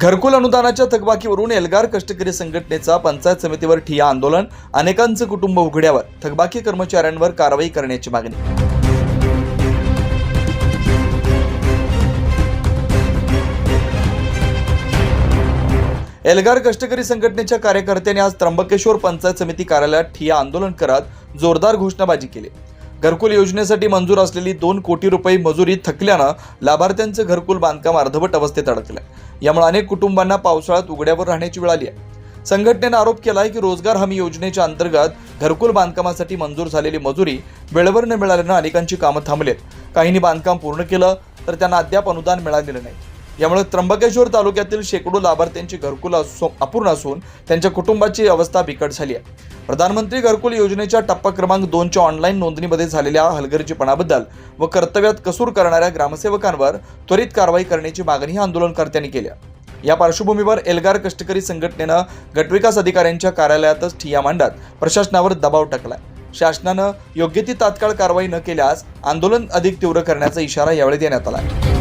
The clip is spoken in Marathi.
घरकुल अनुदानाच्या थकबाकीवरून एल्गार कष्टकरी संघटनेचा पंचायत समितीवर ठिया आंदोलन अनेकांचं कुटुंब उघड्यावर थकबाकी कर्मचाऱ्यांवर कारवाई करण्याची मागणी. एल्गार कष्टकरी संघटनेच्या कार्यकर्त्यांनी आज त्र्यंबकेश्वर पंचायत समिती कार्यालयात ठिया आंदोलन करत जोरदार घोषणाबाजी केली. घरकुल योजनेसाठी मंजूर असलेली दोन कोटी रुपये मजुरी थकल्यानं लाभार्थ्यांचं घरकुल बांधकाम अर्धवट अवस्थेत अडकलं यामुळे अनेक कुटुंबांना पावसाळ्यात उघड्यावर राहण्याची वेळ आली आहे. संघटनेनं आरोप केला आहे की रोजगार हमी योजनेच्या अंतर्गत घरकुल बांधकामासाठी मंजूर झालेली मजुरी वेळेवर न मिळाल्यानं अनेकांची कामं थांबलेत. काहींनी बांधकाम पूर्ण केलं तर त्यांना अद्याप अनुदान मिळालेलं नाही. यामुळे त्र्यंबकेश्वर तालुक्यातील शेकडो लाभार्थ्यांची घरकुल असो- अपूर्ण असून त्यांच्या कुटुंबाची अवस्था बिकट झाली आहे. प्रधानमंत्री घरकुल योजनेच्या टप्पा क्रमांक दोनच्या ऑनलाईन नोंदणीमध्ये झालेल्या हलगर्जीपणाबद्दल व कर्तव्यात कसूर करणाऱ्या ग्रामसेवकांवर त्वरित कारवाई करण्याची मागणी आंदोलनकर्त्यांनी केली या पार्श्वभूमीवर एल्गार कष्टकरी संघटनेनं गटविकास अधिकाऱ्यांच्या कार्यालयातच ठिय्या मांडत प्रशासनावर दबाव टाकला शासनानं योग्य ती तात्काळ कारवाई न केल्यास आंदोलन अधिक तीव्र करण्याचा इशारा यावेळी देण्यात आला